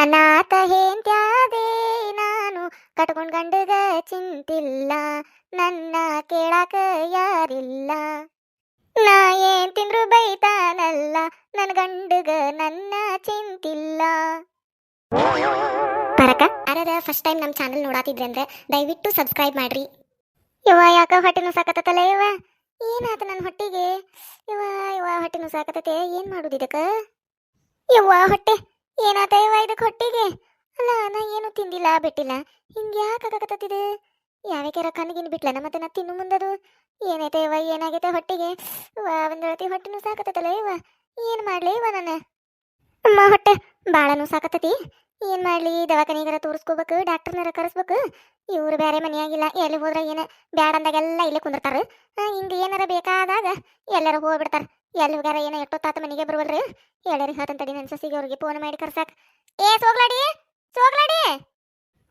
ಅನಾಥ ಹೇಂತ್ಯಾದೆ ನಾನು ಕಟ್ಕೊಂಡ್ ಗಂಡಗ ಚಿಂತಿಲ್ಲ, ನನ್ನ ಕೇಳಾಕ ಯಾರಿಲ್ಲ. ನಾ ಏನ್ ತಿಂದ್ರು ಬೈತಾನಲ್ಲ ನನ್ನ ಗಂಡಗ ನನ್ನ ಚಿಂತಿಲ್ಲ. ಪರಕ ಅರದ ಫಸ್ಟ್ ಟೈಮ್ ನಮ್ಮ ಚಾನಲ್ ನೋಡಾತಿದ್ರಿ ಅಂದ್ರೆ ದಯವಿಟ್ಟು ಸಬ್ಸ್ಕ್ರೈಬ್ ಮಾಡ್ರಿ. ಇವ ಯಾಕ ಹೊಟ್ಟೆ ನುಸಾಕತ್ತಲ್ಲ ಇವ ಏನಾತ ನನ್ನ ಹೊಟ್ಟಿಗೆ? ಇವ ಇವ ಹೊಟ್ಟೆ ನುಸಾಕತ್ತತೆ, ಏನ್ ಮಾಡುದು ಇದಕ್ಕ? ಯವ್ವ, ಹೊಟ್ಟೆ ಏನಾತ ಇವ ಇದಕ್ಕೆ ಹೊಟ್ಟಿಗೆ ಅಲ್ಲ, ನಾ ಏನು ತಿಂದಿಲ್ಲ, ಬಿಟ್ಟಿಲ್ಲ. ಹಿಂಗೆ ಯಾಕೆ ಆಗಕತ್ತಿದೆ ಯಾವ್ಯಾಕ್ಯಾರ ಕಣ್ಣಿಗಿನ್ ಬಿಟ್ಲನ ಮತ್ತೆ ನಾ ತಿನ್ನು ಮುಂದದು? ಏನೈತೆ ಇವ ಏನಾಗೈತೆ ಹೊಟ್ಟಿಗೆ? ಒಂದು ರತಿ ಹೊಟ್ಟೆನು ಸಾಕತ್ತಲ್ಲ ಇವ ಏನ್ ಮಾಡ್ಲಿ ಇವ ನಾನು? ಅಮ್ಮ, ಹೊಟ್ಟೆ ಬಾಳನು ಸಾಕತ್ತತಿ. ಏನ್ ಮಾಡ್ಲಿ, ದವಾಖಾನಿಗಾರ ತೋರಿಸ್ಕೋಬೇಕು, ಡಾಕ್ಟರ್ನಾರ ಕರೆಸ್ಬೇಕು. ಇವ್ರು ಬೇರೆ ಮನೆಯಾಗಿಲ್ಲ, ಎಲ್ಲಿ ಹೋದ್ರೆ ಏನ? ಬ್ಯಾಡ ಅಂದಾಗೆಲ್ಲ ಇಲ್ಲೇ ಕುಂದಿರ್ತಾರ. ಹಿಂಗೆ ಏನಾರ ಬೇಕಾದಾಗ ಎಲ್ಲರೂ ಹೋಗ್ಬಿಡ್ತಾರ. ಎಲ್ಲಿ ಹೋಗ್ಯಾರ, ಏನ ಎಷ್ಟೊತ್ತಾತ ಮನೆಗೆ ಬರುವಲ್ರಿ? ಹೇಳರಿ ಹತ್ತಂತಡಿ ನನ್ನ ಸಸಿಗೆ ಅವ್ರಿಗೆ ಫೋನ್ ಮಾಡಿ ಕರ್ಸಾಕ್. ಏ, ಸೋಗ್ಲಾಡಿ ಸೋಗ್ಲಾಡಿ!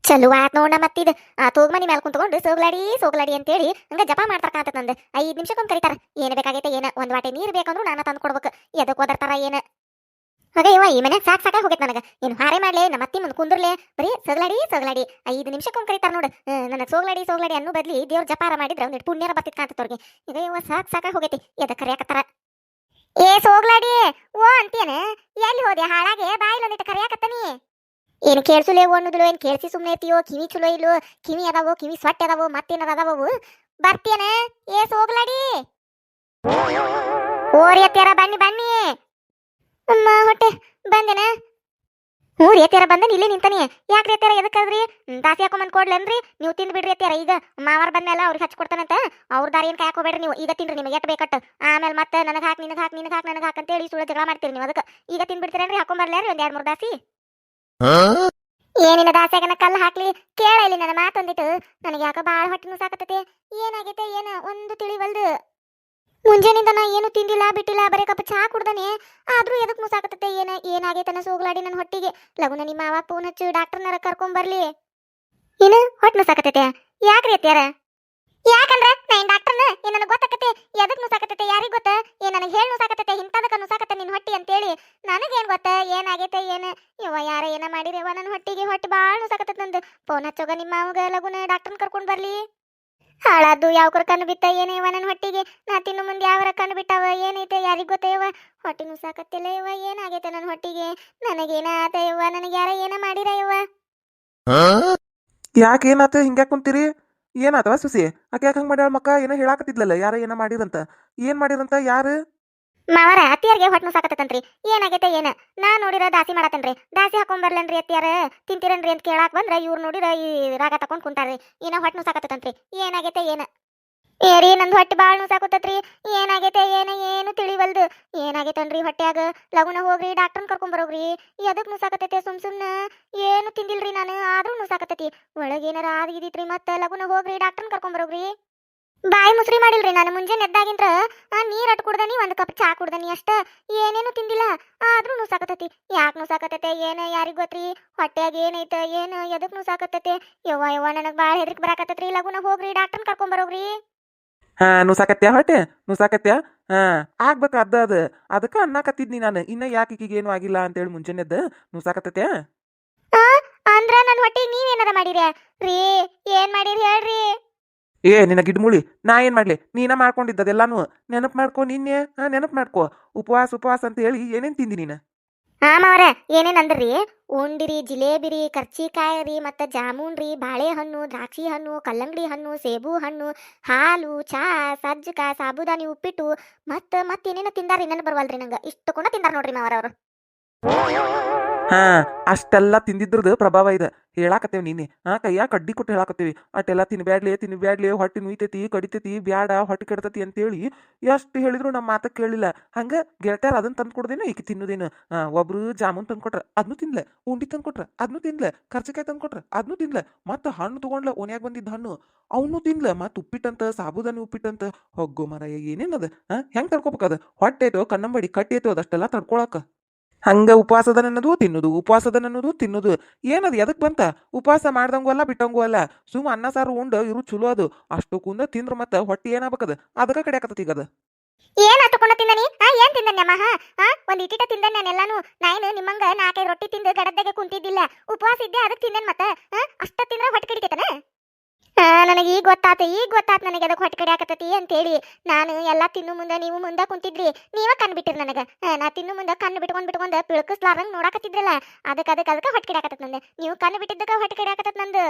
ಚಲೋ ಆತ್ ನೋಡ ಮತ್ತಿದ್. ಆ ತೋಗ್ ಮನಿ ಮೇಲೆ ಕುಂತ್ಕೊಂಡು ಸೋಗ್ಲಾಡಿ ಸೋಗ್ಲಾಡಿ ಅಂತೇಳಿ ಹಂಗ ಜಪ ಮಾಡ್ತಾರ ನಂದು. ಐದ್ ನಿಮಿಷಕ್ಕೊಮ್ಮೆ ಕರಿತಾರ. ಏನ್ ಬೇಕಾಗೈತೆ, ಏನ ಒಂದ್ ವಾಟೆ ನೀರ್ ಬೇಕಂದ್ರು ನಾನು ತಂದು ಕೊಡ್ಬೇಕು. ಎದಕ್ ಓದರ್ತಾರ ಏನ? ಹಾಗೆ ಇವ ಈ ಮನೆ ಸಾಕ್ ಸಾಕಾಗಿ ಹೋಗೈತೆ ನನಗೆ. ಏನು ಹಾರೆ ಮಾಡ್ಲೆ ನಮ್ಮ ಅತ್ತಿ ಮುಂದೆ ಕುಂದ್ರಲೆ. ಬರೀ ಸೋಗ್ಲಾಡಿ ಸೋಗ್ಲಾಡಿ. ಐದು ನಿಮಿಷಕ್ಕೊಮ್ಮೆ ಕರಿತಾರ ನೋಡು. ನನ್ನ ಸೋಗ್ಲಾಡಿ ಸೋಗ್ಲಾಡಿ ಅನ್ನೋ ಬದ್ಲಿ ದೇವ್ರ ಜಪಾರ ಮಾಡಿದ್ರೆ ಪುಣ್ಯರ ಬರ್ತಿತ್ ಕಾಂತವ್ರಿಗೆ ಈಗ ಇವ ಸಾಕ್ ಸಾಕಾಗಿ ಹೋಗೈತಿ. ಎದಕ್ ಕರಿಯಾಕತ್ತಾರ? ಏ ಹೋಗ್ಲಾಡಿ, ಓ ಅಂತೇನ ಎಲ್ಲಿ ಹೋದೆ? ಹಾಳಾಗೆ? ಬಾಯಿಲೊಂದಿಟ್ಟು ಕರಿಯಾಕತ್ತನಿ ಏನು ಕೇಳಿಸಲೇ ಅನ್ನೋದಿಲ್ಲ ಏನು ಕೇಳಿಸಿ ಸುಮ್ಮನೆ ಇರ್ತೀಯೋ? ಕಿವಿ ಚಲೋ ಇಲ್ಲೋ? ಕಿವಿ ಅದಾವೋ? ಕಿವಿ ಸೊಟ್ಟೆ ಅದಾವೋ? ಮತ್ತೇನದ ಅದಾವವು ಬರ್ತೀಯನ? ಏ ಸೋಗ್ಲಾಡಿ ಓರಿ ಅತ್ತಿಯಾರ ಬನ್ನಿ ಬನ್ನಿ! ಅಮ್ಮ ಹೊಟ್ಟೆ, ಬಂದೇನ? ಹ್ಞೂ ರೀ ಬಂದನ್ ಇಲ್ಲಿ ನಿಂತನಿ. ಯಾಕ್ರಿ ಅತ್ಯಾರ ಎದಕ್ಕದ್ರಿ? ದಾಸಿ ಹಾಕೊಂಬಂದ್ ಕೊಡ್ಲೇನ್ರಿ? ನೀವು ತಿಂದು ಬಿಡ್ರಿ ಅತ್ಯಾರ ಈಗ ಮಾವಾರ ಬಂದ್ಮೇಲೆ ಅವ್ರಿಗೆ ಹಚ್ಕೊಡ್ತಾನಂತ ಅವ್ರ ದಾರಿ ಏನು ಕಾಯ್ಕೋಬೇಡ್ರಿ ನೀವು. ಈಗ ತಿನ್ರಿ ನಿಮಗೆ ಎಟ್ ಬೇಕಟ್ಟು ಆಮೇಲೆ ಮತ್ತೆ ನನಗೆ ಹಾಕಿ ನಿನಗೆ ಹಾಕಿ ನಿನಗೆ ಹಾಕಿ ನನಗೆ ಹಾಕಂತ ಅಂತೇಳಿ ಸುಳ್ಳು ಜಗಳ ಮಾಡ್ತೀರಿ ನೀವು ಅದಕ್ಕೆ. ಈಗ ತಿನ್ಬಿಡ್ತೀರೇನ್ರಿ? ಹಾಕೊಂಬರ್ಲೇರಿ ಒಂದ್ ಎರಡು ಮೂರು ದಾಸಿ? ಏನಿಲ್ಲ ದಾಸ್ಯಾಗನ ಕಲ್ಲು ಹಾಕ್ಲಿ. ಕೇಳ ಇಲ್ಲಿ ನನ್ನ ಮಾತೊಂದಿಟ್ಟು ನನಗೆ ಯಾಕ ಬಾಳ ಹೊಟ್ಟೆ ಸಾಕತ್ತೈತೆ. ಏನಾಗೈತೆ ಏನ? ಒಂದು ತಿಳಿವಲ್ದು. ಮುಂಜಾನಿಂದ ನಾ ಏನು ತಿಂದಿಲ್ಲ, ಬಿಟ್ಟಿಲ್ಲ, ಬರೀ ಕಪ್ಪ ಚಹಾ ಕುಡ್ದಾನೆ. ಆದ್ರೂ ಎದಕ್ ಮುಸಾಕತ್ತೆ ಏನ ಏನಾಗೈತನ ಸೋಗ್ಲಾಡಿ ನನ್ನ ಹೊಟ್ಟಿಗೆ? ಲಗುನ ನಿಮ್ಮ ಮಾವ ಫೋನ್ ಹಚ್ಚು ಡಾಕ್ಟರ್ನಾರ ಕರ್ಕೊಂಬರ್ಲಿ ಏನು ಹೊಟ್ಟೆ ಮುಸಾಕತ್ತೆ ಯಾಕ್ರಿ ಅತ್ಯಾರ ಯಾಕಂದ್ರ ನಾ ಏನ್ ಡಾಕ್ಟರ್ನ ಏನ್ ನನಗೆ ಗೊತ್ತಾಕತ್ತೆ? ಎದಕ್ ಮುಸಾಕತ್ತೆ ಯಾರಿಗ್ ಗೊತ್ತ? ಏನ್ ನನಗೆ ಹೇಳ್ ಮುಸಾಕತ್ತೆ ಇಂಥದಕ್ಕ ನುಸಾಕತ್ತೆ ನಿನ್ ಹೊಟ್ಟಿ ಅಂತೇಳಿ. ನನಗೇನ್ ಗೊತ್ತ? ಏನಾಗೈತೆ ಏನ್? ಇವ ಯಾರ ಏನ ಮಾಡಿರವ ನನ್ನ ಹೊಟ್ಟಿಗೆ ಹೊಟ್ಟೆ ಭಾಳ ನುಸಾಕತ್ತೈತೆ ನಂದು. ಫೋನ್ ಹಚ್ಚೋಗ ನಿಮ್ಮ ಮಾವಗ ಲಗುನ ಡಾಕ್ಟರ್ನ ಕರ್ಕೊಂಡ್ ಬರ್ಲಿ. ಹಾಳಾದ್ದು ಯಾವ ಕಣ್ಣು ಬಿತ್ತ ಏನೇವ ನನ್ನ ಹೊಟ್ಟಿಗೆ? ನಾ ತಿನ್ನು ಮುಂದೆ ಯಾವರ ಕಣ್ಣು ಬಿಟ್ಟವ ಏನೈತೆ ಯಾರಿಗ್ ಗೊತ್ತೇವ ಹೊಟ್ಟೆ ನುಸಾಕತ್ತಿಲ್ಲ ಇವ ಏನಾಗೈತೆ ನನ್ನ ಹೊಟ್ಟಿಗೆ? ನನಗೇನ ಇವ? ನನಗೆ ಯಾರ ಏನ ಮಾಡಿರ ಇವ? ಯಾಕೆ ಏನಾತ ಹಿಂಗ ಕುಂತೀರಿ? ಏನಾತವ ಸುಸಿ? ಆಕೆ ಯಾಕೆ ಹಂಗೆ ಮಾಡ್ಯಾಳ ಮಕ್ಕ? ಏನೋ ಹೇಳಾಕತ್ತಿದ್ಲಲ್ಲ ಯಾರ ಏನ ಮಾಡಿರಂತ? ಏನ್ ಮಾಡಿರಂತ? ಯಾರು? ಮಾವರ ಅತ್ತಿಯರ್ಗೆ ಹೊಟ್ಟೆ ಸಾಕತ್ತಂತ್ರಿ ಏನಾಗೈತೆ ಏನ? ನಾ ನೋಡಿರ ದಾಸಿ ಮಾಡತ್ತನ್ರಿ. ದಾಸಿ ಹಾಕೊಂಡ್ ಬರ್ಲೇನ್ರಿ ಅತ್ತಿಯಾರ? ತಿಂತೀರನ್ರಿ ಅಂತ ಕೇಳಾಕ್ ಬಂದ್ರ ಇವ್ರು ನೋಡಿರ ಈ ರಾಗ ತಕೊಂಡ್ ಕುಂತಾರ್ರಿ. ಏನ ಹೊಟ್ಟೆ ನುಸಾಕತ್ತಂತ್ರಿ ಏನಾಗೈತೆ ಏನ? ಏರಿ ನಂದು ಹೊಟ್ಟೆ ಬಾಳ್ ನುಸಾಕತ್ತತ್ರಿ ಏನಾಗೈತೆ ಏನ ಏನು ತಿಳಿವಲ್ದು. ಏನಾಗೈತನ್ರಿ ಹೊಟ್ಯಾಗ? ಲಗುನ ಹೋಗ್ರಿ ಡಾಕ್ಟರ್ನ ಕರ್ಕೊಂಡ್ ಬರೋಗ್ರಿ. ಎದಕ್ ನುಸಾಕತ್ತೈತೆ ಸುಮ್ ಸುಮ್ನ? ಏನು ತಿಂದಿಲ್ರಿ ನಾನು? ಆದ್ರೂ ನುಸಾಕತ್ತೈತಿ ಒಳಗೇನಾರ ಆಗಿದಿತ್ರಿ ಮತ್ತೆ ಲಗುನ ಹೋಗ್ರಿ ಡಾಕ್ಟರ್ನ ಕರ್ಕೊಂಡ್ ಬರೋಗ್ರಿ. ಬಾಯಿ ಮುಸ್ರಿ ಮಾಡಿಲ್ರಿ ನಾನು ಮುಂಜಾನೆ ಎದ್ದಾಗಿಂದ್ರ ನಾ ನೀರ್ ಅಟ್ ಕುಡ್ದನಿ ಒಂದ್ ಕಪ್ ಚಾ ಕುಡ್ದನಿ ಅಷ್ಟ. ಏನೇನು ತಿಂದಿಲ್ಲ ಆದ್ರೂ ನುಸಾಕತ್ತೈತಿ ಯಾಕ್ ನುಸಾಕತ್ತೈತೆ ಏನ ಯಾರಿಗ್ ಗೊತ್ತ್ರಿ? ಹೊಟ್ಯಾಗ ಏನೈತ ಏನ ಎದಕ್ ನುಸಾಕತ್ತೈತೆ ಯವ್ವ ಯವ್ವ ನನಗ್ ಬಾಳ ಹೆದ್ರಿಕ್ ಬರಾಕತ್ತೈತ್ರಿ ಲಗುನ ಹೋಗ್ರಿ ಡಾಕ್ಟರ್ನ ಕರ್ಕೊಂಡ್ ಬರೋಗ್ರಿ. ಹಾ ನುಸಾಕತ್ಯಾ ಹೊಟ್ಟೆ? ನುಸಾಕತ್ಯಾ ಹಾ ಆಗ್ಬೇಕ ಅದ ಅದ. ಅದಕ್ಕ ಅನ್ನಕತ್ತಿದ್ನಿ ನಾನು. ಇನ್ನ ಯಾಕೆ ಏನು ಆಗಿಲ್ಲ ಅಂತೇಳಿ ಮುಂಜಾನೆದ್ದು ನುಸಾಕತ್ತತ್ಯಾ? ಆ ಅಂದ್ರ ನನ್ ಹೊಟ್ಟೆಗೆ ನೀವೇನಾರ ಮಾಡಿರ್ಯಾ? ರೀ ಏನ್ ಮಾಡಿರಿ ಹೇಳ್ರಿ. ಏ, ನಿನ್ನ ಗಿಡ್ಮುಳಿ ನಾ ಏನ್ ಮಾಡ್ಲಿ? ನೀನ ಮಾಡ್ಕೊಂಡಿದ್ದದೆಲ್ಲಾನು ನೆನಪು ಮಾಡ್ಕೊ ನಿನ್ನೆ, ಹಾ, ನೆನಪು ಮಾಡ್ಕೊ. ಉಪವಾಸ ಉಪವಾಸ ಅಂತ ಹೇಳಿ ಏನೇನ್ ತಿಂದಿ ನೀನು? ಆಮವ್ರ ಏನೇನ್ ಅಂದ್ರಿ? ಉಂಡಿರಿ, ಜಿಲೇಬಿರಿ ಕರ್ಚಿಕಾಯಿ ರೀ ಮತ್ತು ಜಾಮೂನ್ ರೀ ಬಾಳೆಹಣ್ಣು ದ್ರಾಕ್ಷಿ ಹಣ್ಣು ಕಲ್ಲಂಗಡಿ ಹಣ್ಣು, ಸೇಬು ಹಣ್ಣು, ಹಾಲು, ಚಾ, ಸಜ್ಜಕ, ಸಾಬುದಾನಿ, ಉಪ್ಪಿಟ್ಟು, ಮತ್ತು ಮತ್ತೇನೇನೋ ತಿಂದಾರಿ ಇನ್ನೇನು ಬರವಲ್ರಿ ನಂಗೆ. ಇಷ್ಟು ಕೂಡ ತಿಂದಾರ ನೋಡ್ರಿ ಮಾವರವ್ರು. ಹಾ, ಅಷ್ಟೆಲ್ಲ ತಿಂದಿದ್ರದ್ದು ಪ್ರಭಾವ ಇದೆ. ಹೇಳಾಕತ್ತೇವ್ ನೀನೆ ಹಾ ಕೈಯ ಕಡ್ಡಿ ಕೊಟ್ಟು ಹೇಳಾಕತ್ತೇವಿ. ಅಷ್ಟೆಲ್ಲ ತಿನ್ಬ್ಯಾಡ್ಲಿ ತಿನ್ಬ್ಯಾಡ್ಲಿ, ಹೊಟ್ಟೆ ನುಯ್ತೈತಿ, ಕಡಿತೈತಿ, ಬ್ಯಾಡ, ಹೊಟ್ಟೆ ಕೆಡ್ತೈತಿ ಅಂತೇಳಿ ಎಷ್ಟು ಹೇಳಿದ್ರು ನಮ್ಮ ಮಾತ ಕೇಳಿಲ್ಲ. ಹಂಗ ಗೆಳತ್ಯಾರ ಅದನ್ನ ತಂದು ಕೊಡ್ದೇನು, ಈಕಿ ತಿನ್ನೋದೇನು? ಒಬ್ರು ಜಾಮೂನ್ ತಂದು ಕೊಟ್ರ ಅದನ್ನು ತಿನ್ಲೆ. ಉಂಡಿ ತಂದು ಕೊಟ್ರ ಅದನ್ನು ತಿನ್ಲೆ. ಕರ್ಚಿಕಾಯಿ ತಂದು ಕೊಟ್ರ ಅದನ್ನು ತಿನ್ಲೆ. ಮತ್ತೆ ಹಣ್ಣು ತಗೊಂಡ್ಲ ಓನ್ಯಾಗ ಬಂದಿದ್ದ ಹಣ್ಣು, ಅವನು ತಿನ್ಲ. ಮತ್ತೆ ಉಪ್ಪಿಟ್ಟಂತ, ಸಾಬುದಾನಿ ಉಪ್ಪಿಟ್ಟಂತ, ಹೊಗ್ಗು ಮರ ಏನೇನದ? ಹಾ ಹೆಂಗ್ ತಡ್ಕೋಬೇಕದ ಹೊಟ್ಟೆ ಐತೋ ಕನ್ನಂಬಡಿ ಕಟ್ಟಿ ಐತೋ ಅದಷ್ಟೆಲ್ಲ ತಡ್ಕೊಳಕ? ಹಂಗ ತಿನ್ನೋದು ಉಪವಾಸದ ಅನ್ನೋದು ತಿನ್ನೋದು. ಏನದು, ಎದಕ್ ಬಂತ? ಉಪವಾಸ ಮಾಡ್ದಂಗೂ ಅಲ್ಲ, ಬಿಟ್ಟಂಗೂ ಅಲ್ಲ. ಸುಮ್ ಅನ್ನ, ಸಾರು, ಉಂಡು, ಇರು, ಚಲೋ ಅದು. ಅಷ್ಟು ಕುಂದ ತಿಂದ್ರ ಮತ್ತೆ ಹೊಟ್ಟೆ ಏನಾಗಬೇಕದ? ಅದಕ್ಕೆ ಕಡೆ ಈಗ ಅದು. ಏನ್ ಹತ್ಕೊಂಡ ತಿಂದನಿ? ಆ ಏನ್ ತಿಂದನ್ಯಮ್ಮ ಹಾ ಆ ಒಂದ್ ಇಟಿಟ ತಿಂದನ್ ನಾನೆಲ್ಲಾನು ನಾನು ನಿಮ್ಮಂಗ ನಾಲ್ಕೈದು ರೊಟ್ಟಿ ತಿಂದು ಗಡದ್ದಾಗೆ ಕುಂತಿದ್ದಿಲ್ಲ. ಉಪವಾಸ ಇದ್ದೆ ಅದಕ್ಕೆ ತಿಂದನ್ ಮತ್ತ? ಅಷ್ಟ ತಿಂದ್ರ ಹೊಟ್ಟೆ ಕಡಿತೈತನ? ಹಾ ನನಗೆ ಈಗ ಗೊತ್ತಾತ ಈಗ ಗೊತ್ತಾತ ನನಗೆ ಅದಕ್ಕೆ ಹೊಟ್ಟೆ ಕಡೆ ಆಕತತಿ ಅಂತೇಳಿ. ನಾನು ಎಲ್ಲ ತಿನ್ನು ಮುಂದೆ ನೀವು ಮುಂದೆ ಕುಂತಿದ್ರಿ. ನೀವ ಕಣ್ ಬಿಟ್ಟಿರಿ ನನಗೆ. ನಾ ತಿನ್ನು ಮುಂದೆ ಕಣ್ಣು ಬಿಟ್ಕೊಂಡು ಬಿಟ್ಕೊಂಡು ಪಿಳಕಸ್ಲಾರಂಗ್ ನೋಡಾಕತ್ತಿದ್ರಲ್ಲ, ಅದಕ್ಕೆ ಅದಕ್ಕೆ ಅದಕ್ಕೆ ಹೊಟ್ಟೆ ಕಡೆ ಹಾಕತ್ತ ನಂದು. ನೀವು ಕಣ್ಣು ಬಿಟ್ಟಿದ್ದಕ್ಕೆ ಹೊಟ್ಟೆ ಕಡೆ ಹಾಕತ್ತ ನಂದು.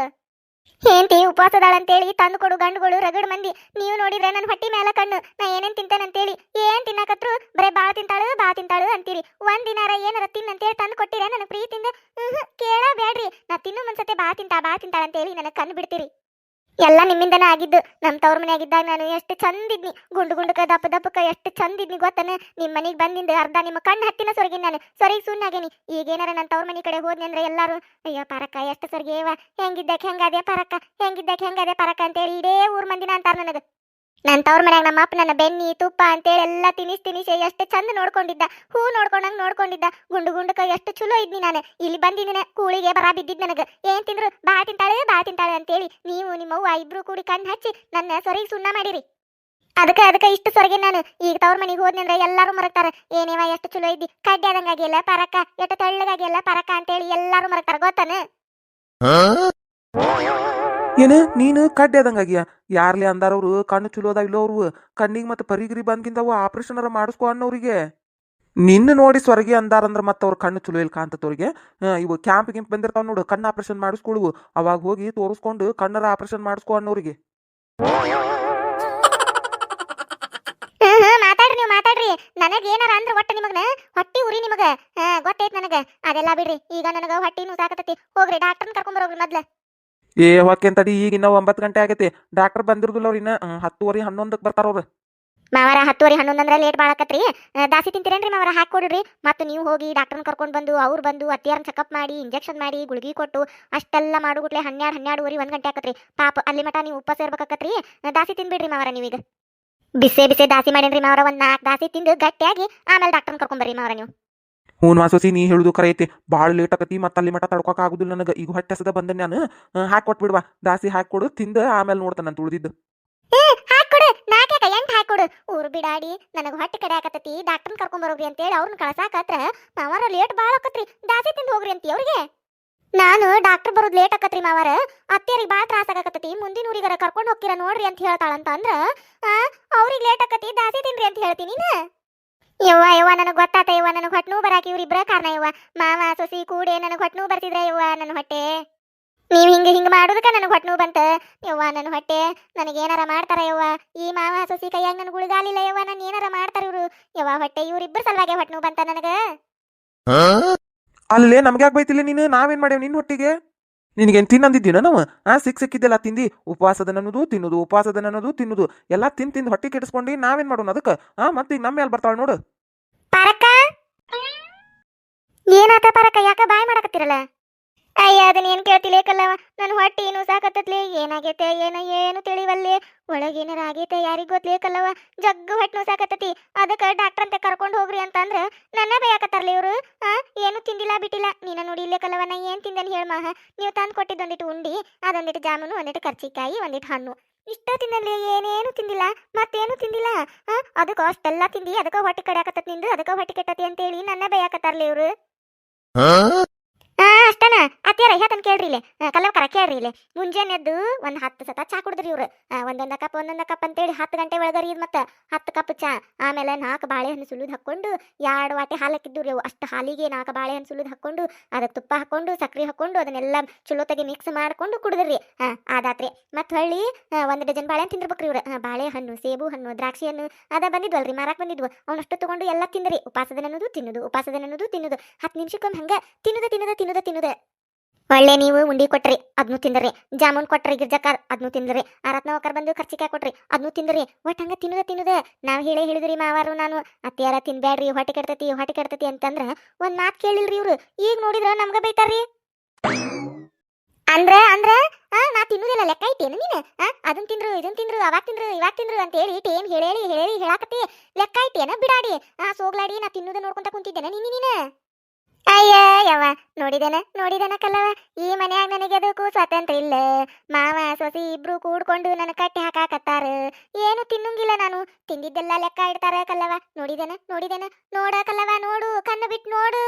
ಉಪವಾಸದಾಳ ಅಂತೇಳಿ ತಂದು ಕೊಡು ಗಂಡುಗಳು ರಗಡ್ ಮಂದಿ, ನೀವು ನೋಡಿದ್ರೆ ನನ್ನ ಹೊಟ್ಟಿ ಮೇಲೆ ಕಣ್ಣು. ನಾ ಏನೇನ್ ಅಂತ ಹೇಳಿ ಏನ್ ತಿನ್ನಕತ್ರು? ಬರೇ ಬಾಳ ತಿಂತಾಳು ಭಾಳ ತಿಂತಾಳು ಅಂತೀರಿ. ಒಂದಿನಾರ ದಿನಾರ ಏನಾರ ಅಂತ ಹೇಳಿ ತಂದು ಕೊಟ್ಟಿರ ನನ್ನ ಪ್ರೀತಿಯಿಂದ? ಕೇಳ ಬೇಡ್ರಿ ನಾ ತಿನ್ನು ಮನ್ಸತ್ತೆ ಬಾ ತಿಂತಾ ಬಾ ತಿಂತಾಳ ಅಂತೇಳಿ ನನಗೆ ಕಣ್ಣು ಬಿಡ್ತೀರಿ. ಎಲ್ಲ ನಿಮ್ಮಿಂದನೇ ಆಗಿದ್ದು. ನಮ್ಮ ತವ್ರ ಮನೆಯಾಗಿದ್ದಾಗ ನಾನು ಎಷ್ಟು ಚಂದಿದ್ನಿ. ಗುಂಡು ಗುಂಡಕ, ದಪ್ಪ ದಪ್ಪಕ ಎಷ್ಟು ಚಂದಿದ್ನಿ ಗೊತ್ತನ? ನಿಮ್ಮ ಮನೆಗೆ ಬಂದಿಂದ ಅರ್ಧ ನಿಮ್ಮ ಕಣ್ಣು ಹತ್ತಿನ ಸೊರಗಿನ ನಾನು. ಸೊರಗಿ ಸುಣ್ಣಾಗೇನಿ ಈಗೇನಾರ ನನ್ನ ತವ್ರ ಮನೆ ಕಡೆ ಹೋದ್ನಿ ಅಂದ್ರೆ ಎಲ್ಲಾರು, ಅಯ್ಯೋ ಪರಕ್ಕ ಎಷ್ಟು ಸೊರ್ಗೇವ ಹೆಂಗಿದ್ದಕ್ಕೆ ಹೆಂಗದೆ ಪರಕ್ಕ ಹೆಂಗಿದ್ದಕ್ಕೆ ಹೆಂಗದೆ ಪರಕ್ಕ ಅಂತೇಳಿ ಇಡೇ ಊರ್ ಮಂದಿನ ಅಂತಾರ ನನಗೆ. ನನ್ನ ತವ್ರ ಮನ್ಯಾಗ ನಮ್ಮ ಅಪ್ಪ ನನ್ನ ಬೆನ್ನಿ, ತುಪ್ಪ ಅಂತೇಳಿ ಎಲ್ಲ ತಿನಿಸ್ ತಿನಿಸಿ ಎಷ್ಟು ಚಂದ ನೋಡ್ಕೊಂಡಿದ್ದ. ಹೂ ನೋಡ್ಕೊಂಡಂಗೆ ನೋಡ್ಕೊಂಡಿದ್ದ. ಗುಂಡು ಗುಂಡಕ ಎಷ್ಟು ಚಲೋ ಇದ್ನಿ ನಾನು. ಇಲ್ಲಿ ಬಂದಿದ್ದೀನಿ, ಕೂಳಿಗೆ ಬರ ಬಿದ್ದಿದ್ ನನಗೆ. ಏನ್ ತಿಂದ್ರು? ಬಾ ತಿಂತಾಳೆ ಬಾ ತಿಂತಾಳೆ ಅಂತೇಳಿ ನೀವು ನಿಮ್ಮವ್ವ ಇಬ್ರು ಕೂಡಿ ಕಣ್ಣು ಹಚ್ಚಿ ನನ್ನ ಸೊರಿಗೆ ಸುಣ್ಣ ಮಾಡಿರಿ. ಅದಕ್ಕೆ ಅದಕ್ಕೆ ಇಷ್ಟು ಸೊರಗಿ ನಾನು. ಈಗ ತವ್ರ ಮನೆಗೆ ಹೋದ್ನಿ ಅಂದ್ರೆ ಎಲ್ಲಾರು ಮರಕ್ತಾರೆ ಏನೇವ ಎಷ್ಟು ಚಲೋ ಇದ್ದಿ? ಕಡ್ಡಿ ಆದಂಗಾಗಿಲ್ಲ ಪರಕ, ಎಷ್ಟು ತೆಳ್ಳಗಾಗಿಲ್ಲ ಪರಕ ಅಂತೇಳಿ ಎಲ್ಲರೂ ಮರಕ್ತಾರೆ ಗೊತ್ತಾನ? ಏನ? ನೀನು ಕಡ್ಡೆ ಆದಂಗಾಗಿಯ ಯಾರ್ಲಿ ಅಂದಾರವ್ರು ಕಣ್ಣು ಚಲೋ ಇಲ್ಲೋ ಅವ್ರು? ಕಣ್ಣಿಗೆ ಮತ್ತೆ ಪರಿಗಿರಿ ಬಂದ್ಕಿಂತವು ಆಪರೇಷನ್ ಮಾಡಿಸ್ಕೊ ಅನ್ನೋರಿಗೆ ನಿನ್ನ ನೋಡಿ ಸ್ವರ್ಗಿ ಅಂದಾರಂದ್ರ ಮತ್ತೆ ಅವ್ರ ಕಣ್ಣು ಚಲೋ ಇಲ್ಲ ಕಾಂತದವ್ರಿಗೆ ಇವು ಕ್ಯಾಂಪ್ ಗಿಂಪ್ ಬಂದಿರ್ತಾವ ನೋಡು. ಕಣ್ಣು ಆಪರೇಷನ್ ಮಾಡಿಸ್ಕೊಳುವು. ಅವಾಗ ಹೋಗಿ ತೋರಿಸ್ಕೊಂಡು ಕಣ್ಣರ ಆಪರೇಷನ್ ಮಾಡಿಸ್ಕೊ ಅನ್ನೋರಿಗೆ ಮಾತಾಡ್ರಿ ನೀವು, ಮಾತಾಡ್ರಿ. ನನಗೆ ಏನಾರ ಅಂದ್ರೆ ಒಟ್ಟ ನಿಮಗ್ನ? ಹೊಟ್ಟಿ ಉರಿ ನಿಮಗ. ಗೊತ್ತೈತ್ ನನಗ. ಅದೆಲ್ಲ ಬಿಡ್ರಿ. ಈಗ ನನಗ ಹೊಟ್ಟಿನೂ ಸಾಕತತಿ. ಹೋಗ್ರಿ, ಡಾಕ್ಟರ್ನ ಕರ್ಕೊಂಡ್ ಬರೋಗ್ರಿ ಮೊದ್ಲ. ಏ ಹೋಕೆ ತಡಿ ಈಗ ಇನ್ನ ಒಂಬತ್ತು ಗಂಟೆ ಆಗೈತಿ. ಡಾಕ್ಟರ್ ಬಂದಿರುದಿಲ್ಲ ಅವ್ರು ಇನ್ನ. ಹತ್ತುವರೆ ಹನ್ನೊಂದಕ್ಕೆ ಬರ್ತಾರ ಅವ್ರು. ಮಾವರ, ಹತ್ತುವರೆ ಹನ್ನೊಂದು ಅಂದ್ರೆ ಲೇಟ್ ಬಾಳಕತ್ರಿ ದಾಸಿ ತಿಂತೀರೇನ್ರಿ ಮಾವರ? ಕೊಡ್ರಿ. ಮತ್ತು ನೀವು ಹೋಗಿ ಡಾಕ್ಟರ್ನ ಕರ್ಕೊಂಡು ಬಂದು, ಅವ್ರು ಬಂದು ಅತ್ತಿಯಾರನ್ನ ಚೆಕಪ್ ಮಾಡಿ ಇಂಜೆಕ್ಷನ್ ಮಾಡಿ, ಗುಳಿಗೆ ಕೊಟ್ಟು, ಅಷ್ಟೆಲ್ಲ ಮಾಡುಗುಟ್ಲೆ ಹನ್ನೆರಡು ಹನ್ನೆರಡುವರೆ ಒಂದು ಗಂಟೆ ಆಕತ್ರಿ. ಪಾಪ, ಅಲ್ಲಿ ಮಟ ನೀವು ಉಪವಾಸ ಇರ್ಬೇಕಾಕತ್ರಿ ದಾಸಿ ತಿನ್ಬಿಡ್ರಿ ಮಾವರ ನೀವೀಗ. ಬಿಸೆ ಬಿಸೆ ದಾಸಿ ಮಾಡೇನ್ರಿ ಮಾವರ, ಒಂದು ನಾಲ್ಕು ದಾಸಿ ತಿಂದು ಗಟ್ಟಿಯಾಗಿ ಆಮೇಲೆ ಡಾಕ್ಟರ್ನ ಕರ್ಕೊಂಬರ್ರಿ ಮಾವರ ನೀವು. ಹ್ಞೂ ಮಾಸೋಸಿ ನೀ ಹೇಳುದು ಕರೆ ಐತಿ ಭಾಳ ಲೇಟ್ ಆಕತಿ, ಮತ್ತೆ ಅಲ್ಲಿ ಮಠ ತಡ್ಕೊಕ್ ಆಗುದಿಲ್ಲ ನನಗೆ. ಈಗ ಹೊಟ್ಟೆ ಹಸದ ಬಂದೆ ನಾನು. ಹಾಕಿ ಕೊಟ್ಬಿಡ್ವಾ ದಾಸಿ ಹಾಕಿ ಹಾಕೊಡು ತಿಂದು ಆಮೇಲೆ ನೋಡ್ತಾನೆ ನಾನು ತುಳಿದಿದ್ದು. ಹಾಕೊಡು ನಾಲ್ಕಾಕ ಎಂಟು ಹಾಕೊಡು ಊರು ಬಿಡಾಡಿ, ನನಗೆ ಹೊಟ್ಟೆ ಕಡೆ ಆಕತ್ತತಿ ಡಾಕ್ಟರ್ನ ಬರೋಗ್ರಿ ಅಂತೇಳಿ ಅವ್ರನ್ನ ಕಳ್ಸಾಕತ್ರ ಮಾವಾರ ಲೇಟ್ ಭಾಳ ಆಕತ್ರಿ. ದಾಸಿ ತಿಂದು ಹೋಗ್ರಿ ಅಂತಿ ಅವ್ರಿಗೆ. ನಾನು ಡಾಕ್ಟರ್ ಬರೋದು ಲೇಟ್ ಆಕತ್ರಿ ಮಾವಾರ. ಅತ್ತೆಯರಿಗೆ ಭಾಳ ತ್ರಾಸ ಆಗಕತ್ತತಿ. ಮುಂದಿನ ಊರಿಗಾರ ಕರ್ಕೊಂಡು ಹೋಗ್ತೀರ ನೋಡ್ರಿ ಅಂತ ಹೇಳ್ತಾಳಂತ ಅಂದ್ರ ಅವ್ರಿಗೆ ಲೇಟ್ ಆಕತಿ ದಾಸಿ ತಿನ್ರಿ ಅಂತ ಹೇಳ್ತೀನಿ ನೀನು. ಯವ್ವ ಯವ್ವ ನನಗೆ ಗೊತ್ತಾತ ಯವ್ವ ನನಗೆ ಹೊಟ್ಟೆ ನೋವು ಬರಾಕಿ ಇವ್ರಿಬ್ರ ಕಾರಣ ಯವ್ವ. ಮಾವ ಸೊಸಿ ಕೂಡೆ ನನಗೆ ಹೊಟ್ಟೆ ನೋವು ಬರ್ತಿದ್ರೆ ಯವ್ವ ನನ್ನ ಹೊಟ್ಟೆ? ನೀವು ಹಿಂಗೆ ಹಿಂಗೆ ಮಾಡೋದಕ್ಕೆ ನನಗೆ ಹೊಟ್ಟೆ ನೋವು ಬಂತ? ಯವ್ವ ನನ್ನ ಹೊಟ್ಟೆ ನನಗೆ ಏನಾರ ಮಾಡ್ತಾರ ಯವ್ವ? ಈ ಮಾವ ಸೊಸಿ ಕೈಯಾಗ ನನಗೆ ಉಳಿದಾಲಿಲ್ಲ ಯವ್ವ ನಾನು ಏನಾರ ಮಾಡ್ತಾರ ಇವರು? ಯವ್ವ ಹೊಟ್ಟೆ ಇವ್ರಿಬ್ಬರ ಸಲುವಾಗಿ ಹೊಟ್ಟೆ ನೋವು ಬಂತ ನನಗೆ? ಅಲ್ಲೇ ನಮ್ಗೆ ಯಾಕೆ ಬೈತಿಲ್ಲ ನೀನು? ನಾವೇನ್ ಮಾಡೇವ್ ನಿನ್ನ ಹೊಟ್ಟಿಗೆ? ನಿನಗೇನು ತಿನ್ನಂದಿದ್ದೀನ ನಾವು? ಆ, ಸಿಕ್ ಸಿಕ್ಕಿದ್ದೆಲ್ಲ ತಿಂದು ಅನ್ನೋದು, ತಿನ್ನುದು ಅನ್ನೋದು, ತಿನ್ನುದು, ಎಲ್ಲ ತಿಂದು ತಿಂದು ಹೊಟ್ಟೆ ಕೆಡಿಸ್ಕೊಂಡು ನಾವೇನ್ ಮಾಡೋಣ ಅದಕ್ಕೆ? ಆ, ಮತ್ತೆ ಈಗ ನಮ್ಮ ಮೇಲೆ ಬರ್ತಾಳೆ ನೋಡು. ಪರಕ? ಏನಾತ ಪರಕ? ಯಾಕ ಬಾಯ್ ಮಾಡಕತ್ತಿರಲ್ಲ? ಅಯ್ಯ, ಅದನ್ನ ಏನ್ ಕೇಳ್ತಿಲೇ ಕಲ್ಲವ ನನ್ನ ಹೊಟ್ಟೆ ಏನು ಸಾಕತ್ತತ್ಲೆ. ಏನಾಗೈತೆ, ಏನ, ಏನು ತಿಳಿವಲ್ಲೆ? ಒಳಗೇನಾರ ಆಗೈತೆ ಯಾರಿಗ್ ಗೊತ್ತಲೇ ಕಲ್ಲವ ಜಗ್ಗು ಹೊಟ್ಟೆ ಸಾಕತ್ತತಿ. ಅದಕ್ಕೆ ಡಾಕ್ಟರ್ ಅಂತ ಕರ್ಕೊಂಡು ಹೋಗ್ರಿ ಅಂತಂದ್ರ ನನ್ನ ಬೈಯಾಕತ್ತಾರ್ಲಿ ಇವ್ರು. ಏನು ತಿಂದಿಲ್ಲ, ಬಿಟ್ಟಿಲ್ಲ. ನೀನ ನೋಡಿ ಇಲ್ಲೇ ಕಲ್ಲವ ನಾ ಏನ್ ತಿಂದೇನೆ ಹೇಳ ಮಹ? ನೀವು ತಂದು ಕೊಟ್ಟಿದ್ದು ಒಂದಿಟ್ಟು ಉಂಡಿ ಅದೊಂದಿಟ್ಟು ಜಾಮೂನು ಒಂದಿಟ್ಟು ಕರ್ಚಿಕಾಯಿ ಒಂದಿಟ್ಟು ಹಣ್ಣು. ಇಷ್ಟ ತಿಂದಲ್ಲಿ ಏನೇನು ತಿಂದಿಲ್ಲ. ಮತ್ತೇನು ತಿಂದಿಲ್ಲ? ಅದಕ್ಕೆ ಅಷ್ಟೆಲ್ಲ ತಿಂದಿ, ಅದಕ್ಕೆ ಹೊಟ್ಟೆ ಕಡೆ ನಿಂದು, ಅದಕ್ಕೆ ಹೊಟ್ಟೆ ಕೆಟ್ಟತಿ ಅಂತೇಳಿ ನನ್ನ ಬೈಯಾಕತ್ತಾರ್ಲಿ ಇವ್ರು. ಅಷ್ಟನ. ಅತ್ಯಾರ ಹೇಳ್ತಾನೆ ಕೇಳ್ರಿ ಇಲ್ಲಿ. ಕಲ್ಲವ್ ಕರ ಕೇಳ್ರಿ ಇಲ್ಲಿ. ಮುಂಜಾನೆ ಎದ್ದು ಒಂದ್ ಹತ್ತು ಸತ ಚಾ ಕುಡಿದ್ರಿ ಇವ್ರು. ಒಂದೊಂದು ಕಪ್ ಒಂದೊಂದು ಕಪ್ ಅಂತೇಳಿ ಹತ್ತು ಗಂಟೆ ಒಳಗರಿ ಇದ್ ಮತ್ತೆ ಹತ್ತು ಕಪ್ ಚಾ. ಆಮೇಲೆ ನಾಲ್ಕು ಬಾಳೆಹಣ್ಣು ಸುಲಿದು ಹಾಕೊಂಡು ಎರಡು ವಾಟೆ ಹಾಲು ಹಾಕಿದ್ದು ಅವು. ಅಷ್ಟು ಹಾಲಿಗೆ ನಾಲ್ಕು ಬಾಳೆಹಣ್ಣು ಸುಲಿದು ಹಾಕೊಂಡು ಅದಕ್ಕೆ ತುಪ್ಪ ಹಾಕೊಂಡು ಸಕ್ರಿ ಹಾಕೊಂಡು ಅದನ್ನೆಲ್ಲ ಚಲೋತಾಗಿ ಮಿಕ್ಸ್ ಮಾಡ್ಕೊಂಡು ಕುಡಿದ್ರಿ. ಆ, ಆದಾತ್ರಿ. ಮತ್ತು ಹೊಳ್ಳಿ ಒಂದು ಡಜನ್ ಬಾಳೆಹಣ್ಣು ತಿಂದಿರ್ಬೇಕ್ರಿ ಇವ್ರು. ಬಾಳೆಹಣ್ಣು, ಸೇಬು ಹಣ್ಣು ದ್ರಾಕ್ಷಿ ಹಣ್ಣು ಅದ ಬಂದಿದ್ವಲ್ರಿ ಮಾರಾಕ್ ಬಂದಿದ್ವು. ಅವನಷ್ಟು ತೊಗೊಂಡು ಎಲ್ಲ ತಿಂದ್ರಿ. ಉಪವಾಸದ ಅನ್ನೋದು ತಿನ್ನುದು ಉಪವಾಸದ ಅನ್ನೋದು ತಿನ್ನುದು. ಹತ್ತು ನಿಮಿಷಕ್ಕೊಮ್ಮೆ ಹಂಗ ತಿನ್ನುದ ತಿನ್ನುದ. ತಿನ್ನುದ, ತಿನ್ನುದೆ. ಒಳ್ಳೆ ನೀವು ಉಂಡಿ ಕೊಟ್ರಿ ಅದನ್ನು ತಿಂದ್ರಿ. ಜಾಮೂನ್ ಕೊಟ್ರಿ, ಗಿರ್ಜಕಾರ್ ಅದನ್ನು ತಿಂದ್ರಿ. ಆ ರತ್ನವಕರ್ ಬಂದು ಖರ್ಚಿಕಾಯಿ ಕೊಟ್ರಿ, ಅದ್ನು ತಿಂದ್ರಿ. ಒಟ್ಟು ಹಂಗ ತಿನ್ನುದ, ತಿನ್ನುದೆ. ನಾವ್ ಹೇಳೇ ಹೇಳಿದ್ರಿ ಮಾವಾರು ನಾನು. ಅತ್ಯಾರ ತಿನ್ಬ್ಯಾಡ್ರಿ ಹೊಟ್ಟೆ ಕೆಡ್ತತಿ ಹೊಟ್ಟೆ ಕೆಡ್ತತಿ ಅಂತಂದ್ರ ಒಂದ್ ಮಾತ್ ಕೇಳಿಲ್ರಿ ಇವ್ರು. ಈಗ ನೋಡಿದ್ರ ನಮ್ಗ ಬೈತಾರ್ರಿ. ಅಂದ್ರ ಅಂದ್ರ ನಾ ತಿನ್ನುದಿಲ್ಲ, ಲೆಕ್ಕ ಐತೇನು ನೀನು? ಅದನ್ ತಿಂದ್ರು ಇದನ್ ತಿಂದ್ರು ಅವಾಗ ತಿಂದ್ರು ಇವಾಗ ತಿಂದ್ರು ಅಂತ ಹೇಳಿ ಟೇಮ್ ಹೇಳಿ ಹೇಳಿ ಹೇಳಾಕತಿ ಲೆಕ್ಕ ಐತೇನ ಬಿಡಾಡಿ. ಆ, ಸೋಗ್ಲಾಡಿ, ನಾ ತಿನ್ನುದ ನೋಡ್ಕೊಂತ ಕುಂತಿದ್ದೇನೆ ನೀನು, ನೀನ. ಅಯ್ಯ, ಯವ್ವ, ನೋಡಿದನ ನೋಡಿದನ ಕಲ್ಲವ ಈ ಮನ್ಯಾಗ ನನಗೆ ಅದಕ್ಕೂ ಸ್ವಾತಂತ್ರ್ಯ ಇಲ್ಲ. ಮಾವ, ಸೊಸಿ ಇಬ್ರು ಕೂಡ್ಕೊಂಡು ನನ್ನ ಕಟ್ಟಿ ಹಾಕಾಕತ್ತಾರ. ಏನು ತಿನ್ನಂಗಿಲ್ಲ ನಾನು. ತಿಂದಿದ್ದೆಲ್ಲ ಲೆಕ್ಕ ಇಡ್ತಾರ ಕಲ್ಲವ ನೋಡಿದನ ನೋಡಿದನ? ನೋಡ ಕಲ್ಲವ ನೋಡು, ಕಣ್ಣು ಬಿಟ್ಟು ನೋಡು.